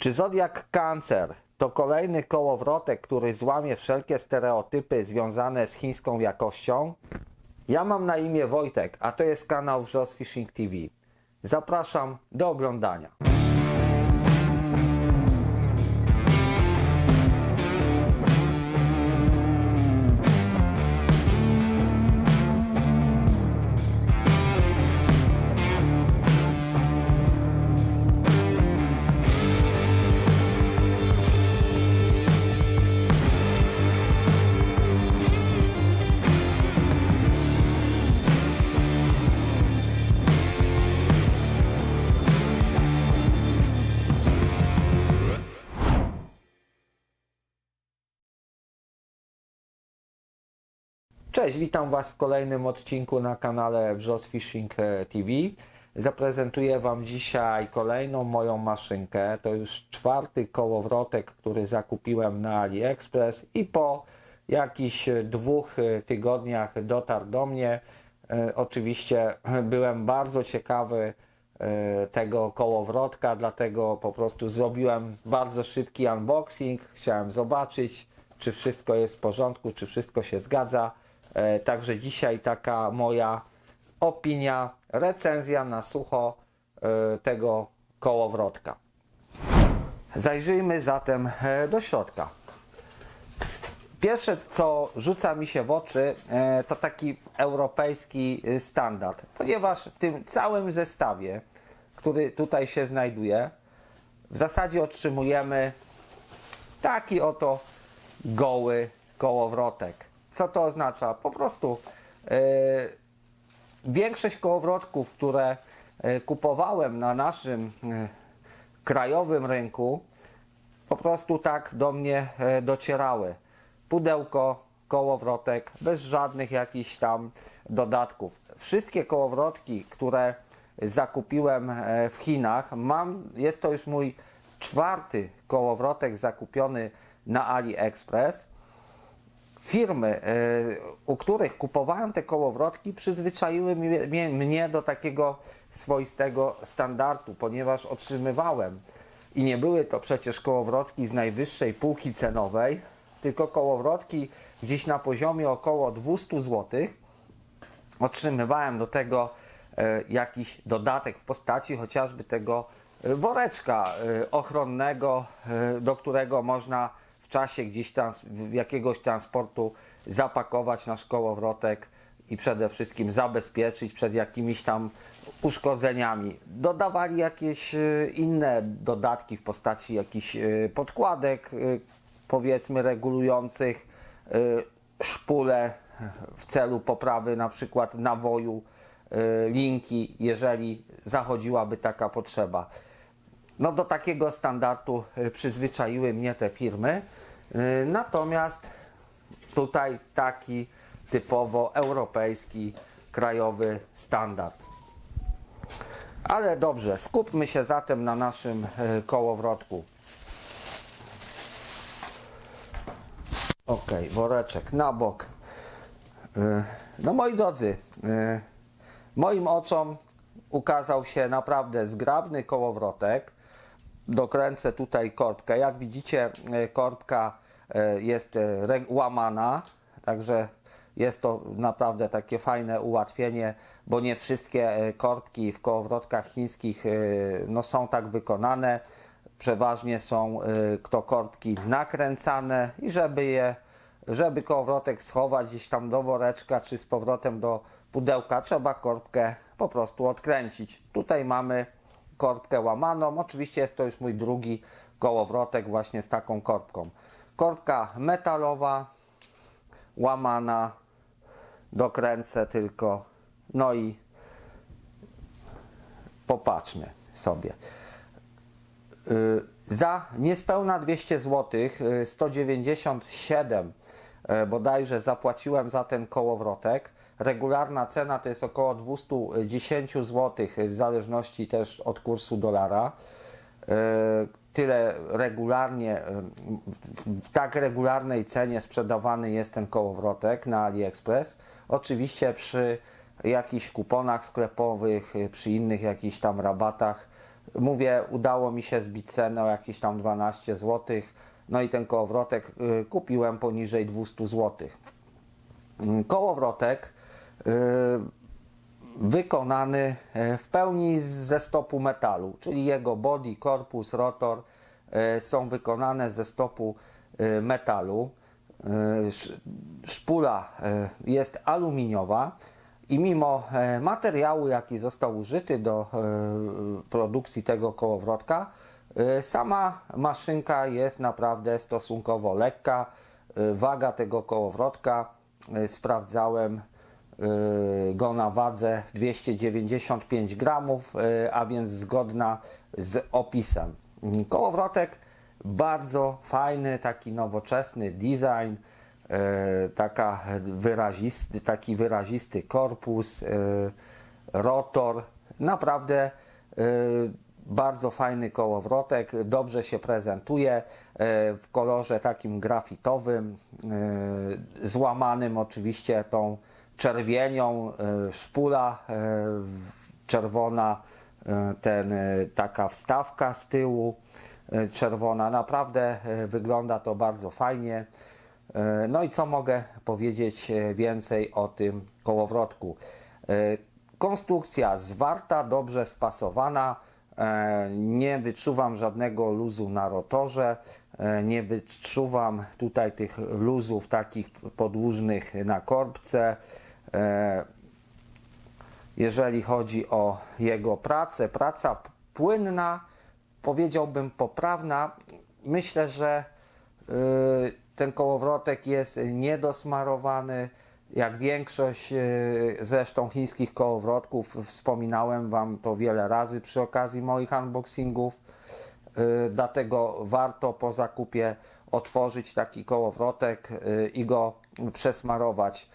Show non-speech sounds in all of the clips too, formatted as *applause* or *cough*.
Czy Zodiak Cancer to kolejny kołowrotek, który złamie wszelkie stereotypy związane z chińską jakością? Ja mam na imię Wojtek, a to jest kanał Wrzos Fishing TV. Zapraszam do oglądania. Cześć, witam Was w kolejnym odcinku na kanale Wrzos Fishing e, TV. Zaprezentuję Wam dzisiaj kolejną moją maszynkę. To już czwarty kołowrotek, który zakupiłem na AliExpress i po jakichś dwóch e, tygodniach dotarł do mnie. E, Oczywiście *clears throat* byłem bardzo ciekawy e, tego kołowrotka, dlatego po prostu zrobiłem bardzo szybki unboxing. Chciałem zobaczyć, czy wszystko jest w porządku, czy wszystko się zgadza. E, Także dzisiaj taka moja opinia, recenzja na sucho e, tego kołowrotka. Zajrzyjmy zatem e, do środka. Pierwsze, co rzuca mi się w oczy, to taki europejski standard, ponieważ w tym całym zestawie, który tutaj się znajduje, w zasadzie otrzymujemy taki oto goły kołowrotek. Co to oznacza? Po prostu e, większość kołowrotków, które e, kupowałem na naszym e, krajowym rynku, po prostu tak do mnie e, docierały. Pudełko, kołowrotek, bez żadnych jakichś tam dodatków. Wszystkie kołowrotki, które zakupiłem w Chinach, mam, jest to już mój czwarty kołowrotek zakupiony na AliExpress. Firmy, e, u których kupowałem te kołowrotki, przyzwyczaiły mnie, mnie- do takiego swoistego standardu, ponieważ otrzymywałem i nie były to przecież kołowrotki z najwyższej półki cenowej, tylko kołowrotki gdzieś na poziomie około 200 zł. Otrzymywałem do tego e, jakiś dodatek w postaci chociażby tego woreczka e, ochronnego, do którego można czasie gdzieś jakiegoś transportu zapakować nasz kołowrotek i przede wszystkim zabezpieczyć przed jakimiś tam uszkodzeniami. Dodawali jakieś e, inne dodatki w postaci jakichś e, podkładek, e, powiedzmy regulujących szpule w celu poprawy na przykład nawoju linki, jeżeli zachodziłaby taka potrzeba. No do takiego standardu e, przyzwyczaiły mnie te firmy. E, Natomiast tutaj taki typowo europejski, krajowy standard. Ale dobrze, skupmy się zatem na naszym e, kołowrotku. Ok, woreczek na bok. No moi drodzy, moim oczom ukazał się naprawdę zgrabny kołowrotek. Dokręcę tutaj korbkę. Jak widzicie, e, korbka e, jest e, łamana, także jest to naprawdę takie fajne ułatwienie, bo nie wszystkie korbki w kołowrotkach chińskich no, są tak wykonane. Przeważnie są to korbki nakręcane i żeby je żeby kołowrotek schować gdzieś tam do woreczka czy z powrotem do pudełka, trzeba korbkę po prostu odkręcić. Tutaj mamy korbkę łamaną. Oczywiście jest to już mój drugi kołowrotek właśnie z taką korbką. Korbka metalowa, łamana, dokręcę tylko. No i popatrzmy sobie. Y, Za niespełna 200 zł, y, 197 y, bodajże zapłaciłem za ten kołowrotek. Regularna cena to jest około 210 zł, w zależności też od kursu dolara. Y, Tyle regularnie, w- tak regularnej cenie sprzedawany jest ten kołowrotek na AliExpress. Oczywiście przy jakichś kuponach sklepowych, przy innych jakichś tam rabatach Mówię, udało mi się zbić cenę o jakieś tam 12 zł. No i ten kołowrotek y, kupiłem poniżej 200 zł. Mm, Kołowrotek wykonany e, w pełni ze stopu metalu, czyli jego body, korpus, rotor e, są wykonane ze stopu e, metalu. Sz- Szpula jest aluminiowa i mimo materiału, jaki został użyty do produkcji tego kołowrotka, sama maszynka jest naprawdę stosunkowo lekka. Waga tego kołowrotka sprawdzałem y, go na wadze 295 gramów, y, a więc zgodna z opisem. Kołowrotek bardzo fajny, taki nowoczesny design, y, taka wyrazisty, taki wyrazisty korpus, y, rotor, naprawdę y, bardzo fajny kołowrotek, dobrze się prezentuje w kolorze takim grafitowym, złamanym oczywiście tą czerwienią, e, szpula e, czerwona, e, ten, taka wstawka z tyłu czerwona. Naprawdę wygląda to bardzo fajnie. No i co mogę powiedzieć więcej o tym kołowrotku? Konstrukcja zwarta, dobrze spasowana. Nie wyczuwam żadnego luzu na rotorze. Nie wyczuwam tutaj tych luzów takich podłużnych na korbce. E, jeżeli chodzi o jego pracę, praca płynna, powiedziałbym poprawna. Myślę, że y, ten kołowrotek jest niedosmarowany. Jak większość y, zresztą chińskich kołowrotków, wspominałem Wam to wiele razy przy okazji moich unboxingów. Y, Dlatego warto po zakupie otworzyć taki kołowrotek i go przesmarować.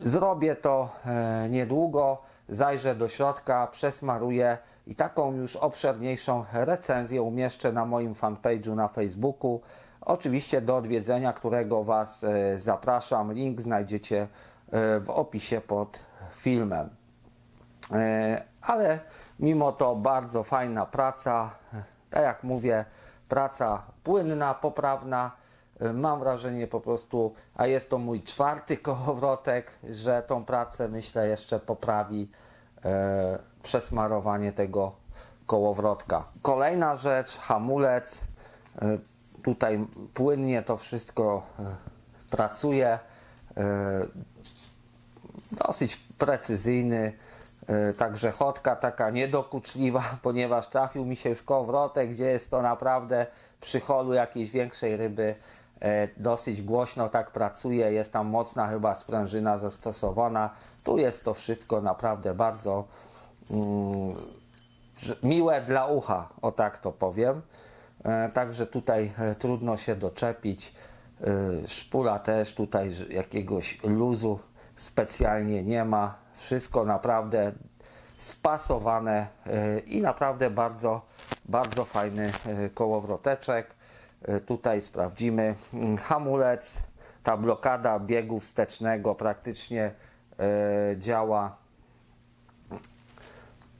Zrobię to e, niedługo, zajrzę do środka, przesmaruję i taką już obszerniejszą recenzję umieszczę na moim fanpage'u na Facebooku. Oczywiście do odwiedzenia, którego Was e, zapraszam. Link znajdziecie e, w opisie pod filmem. Ale mimo to bardzo fajna praca. Tak jak mówię, praca płynna, poprawna. E, Mam wrażenie po prostu, a jest to mój czwarty *laughs* kołowrotek, że tą pracę myślę jeszcze poprawi e, przesmarowanie tego kołowrotka. Kolejna rzecz, hamulec. E, tutaj płynnie to wszystko e, pracuje. E, dosyć precyzyjny, e, także chodka taka niedokuczliwa, *laughs* ponieważ trafił mi się już kołowrotek, gdzie jest to naprawdę przy holu jakiejś większej ryby dosyć głośno tak pracuje, jest tam mocna chyba sprężyna zastosowana. Tu jest to wszystko naprawdę bardzo mm, miłe dla ucha, o tak to powiem. E, Także tutaj e, trudno się doczepić. E, Szpula też tutaj jakiegoś luzu specjalnie nie ma. Wszystko naprawdę spasowane e, i naprawdę bardzo, bardzo fajny e, kołowroteczek. E, Tutaj sprawdzimy mm, hamulec. Ta blokada biegu wstecznego praktycznie e, działa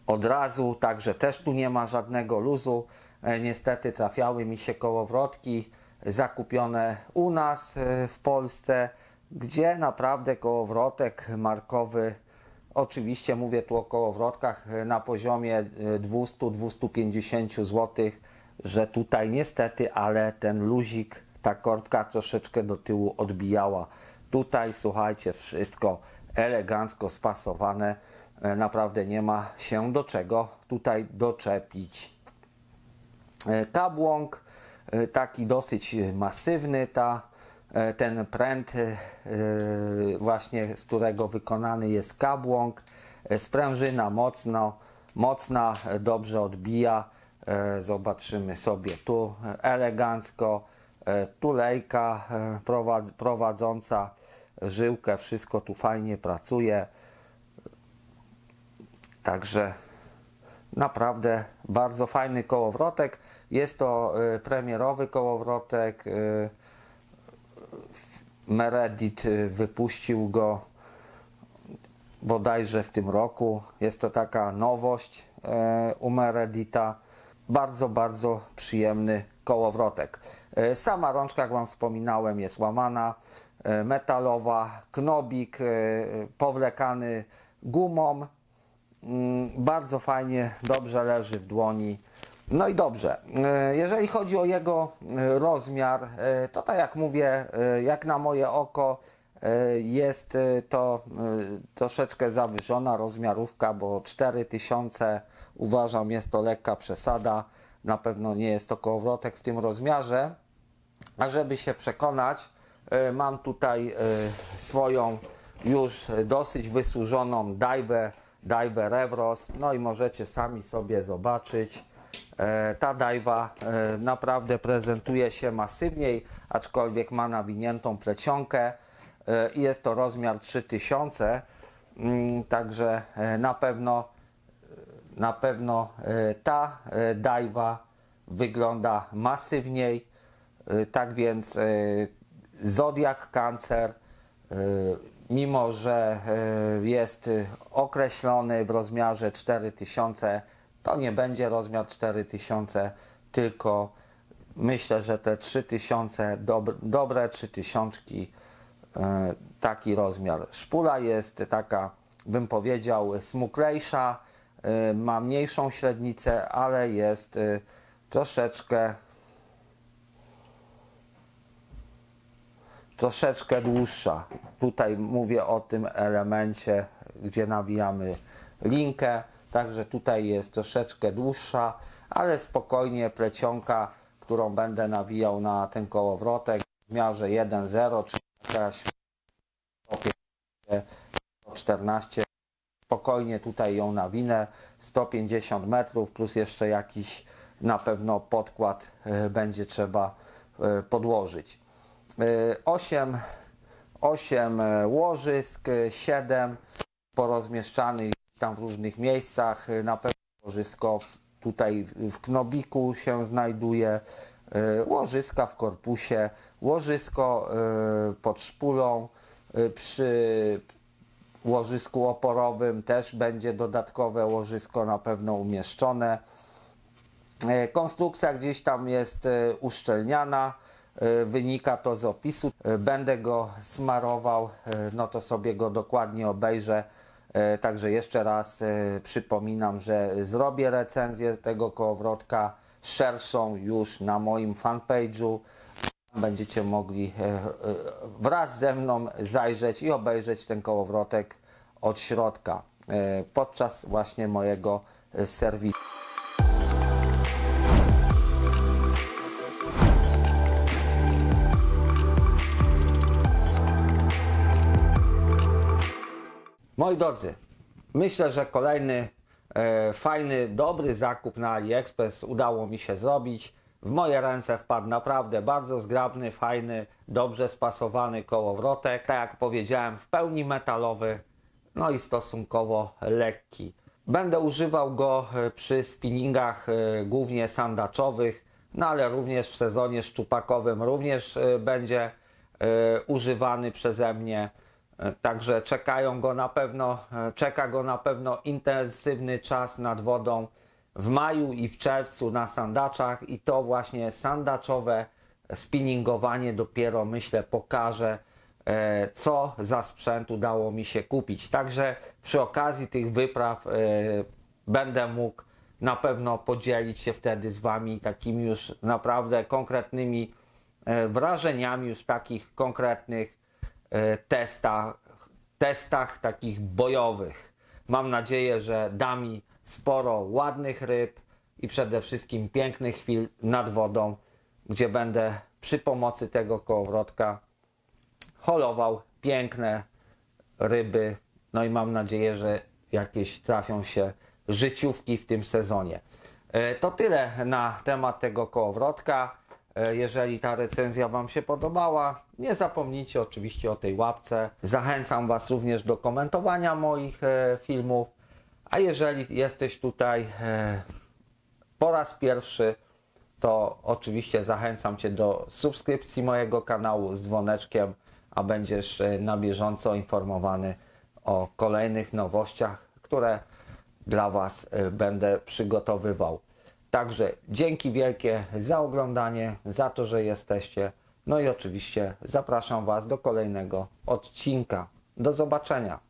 od razu, także też tu nie ma żadnego luzu. E, Niestety trafiały mi się kołowrotki zakupione u nas w Polsce, gdzie naprawdę kołowrotek markowy, oczywiście mówię tu o kołowrotkach na poziomie e, 200-250 zł, że tutaj niestety, ale ten luzik, ta korbka troszeczkę do tyłu odbijała. Tutaj słuchajcie, wszystko elegancko spasowane. E, Naprawdę nie ma się do czego tutaj doczepić. E, Kabłąk e, taki dosyć masywny, ta, ten pręt właśnie z którego wykonany jest kabłąk. Sprężyna mocno, mocna, dobrze odbija. E, Zobaczymy sobie tu elegancko. E, Tulejka e, prowadz- prowadząca żyłkę, wszystko tu fajnie pracuje. Także naprawdę bardzo fajny kołowrotek. Jest to premierowy kołowrotek. Meredith wypuścił go bodajże w tym roku. Jest to taka nowość, u Meredita. Bardzo, bardzo przyjemny kołowrotek. E, Sama rączka, jak Wam wspominałem, jest łamana, e, metalowa, knobik e, powlekany gumą. Mm, Bardzo fajnie, dobrze leży w dłoni. No i dobrze. Jeżeli chodzi o jego rozmiar, to tak jak mówię, jak na moje oko, jest e, to e, troszeczkę zawyżona rozmiarówka, bo 4000 uważam jest to lekka przesada. Na pewno nie jest to kołowrotek w tym rozmiarze. A żeby się przekonać, e, mam tutaj e, swoją już dosyć wysłużoną dajwę, dajwę Revros. No i możecie sami sobie zobaczyć. E, Ta dajwa e, naprawdę prezentuje się masywniej, aczkolwiek ma nawiniętą plecionkę e, jest to rozmiar 3000. Mm, Także e, na pewno na pewno e, ta e, dajwa wygląda masywniej. E, Tak więc e, Zodiak Cancer, e, mimo że e, jest e, określony w rozmiarze 4000, to nie będzie rozmiar 4000, tylko myślę, że te 3000, dob dobre 3000 e, taki rozmiar. Szpula jest taka, bym powiedział, smuklejsza, e, ma mniejszą średnicę, ale jest e, troszeczkę troszeczkę dłuższa. Tutaj mówię o tym elemencie, gdzie nawijamy linkę, także tutaj jest troszeczkę dłuższa, ale spokojnie plecionka, którą będę nawijał na ten kołowrotek w miarze 1,0 czy jakaś 14 spokojnie tutaj ją nawinę 150 metrów plus jeszcze jakiś na pewno podkład e, będzie trzeba e, podłożyć. 8, 8 e, łożysk, 7 porozmieszczanych tam w różnych miejscach. Na pewno łożysko tutaj w- knobiku się znajduje, łożyska w korpusie, łożysko e, pod szpulą. E, Przy łożysku oporowym też będzie dodatkowe łożysko na pewno umieszczone. E, Konstrukcja gdzieś tam jest e, uszczelniana, e, wynika to z opisu. E, Będę go smarował, e, no to sobie go dokładnie obejrzę. E, Także jeszcze raz e, przypominam, że zrobię recenzję tego kołowrotka szerszą już na moim fanpage'u. Będziecie mogli e, e, wraz ze mną zajrzeć i obejrzeć ten kołowrotek od środka e, podczas właśnie mojego serwisu. Moi drodzy, myślę, że kolejny fajny, dobry zakup na AliExpress udało mi się zrobić. W moje ręce wpadł naprawdę bardzo zgrabny, fajny, dobrze spasowany kołowrotek. Tak jak powiedziałem, w pełni metalowy, no i stosunkowo lekki. Będę używał go e, przy spinningach e, głównie sandaczowych, no ale również w sezonie szczupakowym również e, będzie e, używany przeze mnie. Także czekają go na pewno, czeka go na pewno intensywny czas nad wodą w maju i w czerwcu na sandaczach i to właśnie sandaczowe spinningowanie dopiero myślę pokaże e, co za sprzęt udało mi się kupić. Także przy okazji tych wypraw e, będę mógł na pewno podzielić się wtedy z Wami takimi już naprawdę konkretnymi e, wrażeniami, już takich konkretnych testach, testach takich bojowych. Mam nadzieję, że da mi sporo ładnych ryb i przede wszystkim pięknych chwil nad wodą, gdzie będę przy pomocy tego kołowrotka holował piękne ryby. No i mam nadzieję, że jakieś trafią się życiówki w tym sezonie. E, To tyle na temat tego kołowrotka. E, Jeżeli ta recenzja Wam się podobała, nie zapomnijcie oczywiście o tej łapce. Zachęcam Was również do komentowania moich e, filmów. A jeżeli jesteś tutaj e, po raz pierwszy, to oczywiście zachęcam Cię do subskrypcji mojego kanału z dzwoneczkiem, a będziesz na bieżąco informowany o kolejnych nowościach, które dla Was będę przygotowywał. Także dzięki wielkie za oglądanie, za to, że jesteście. No i oczywiście zapraszam Was do kolejnego odcinka. Do zobaczenia.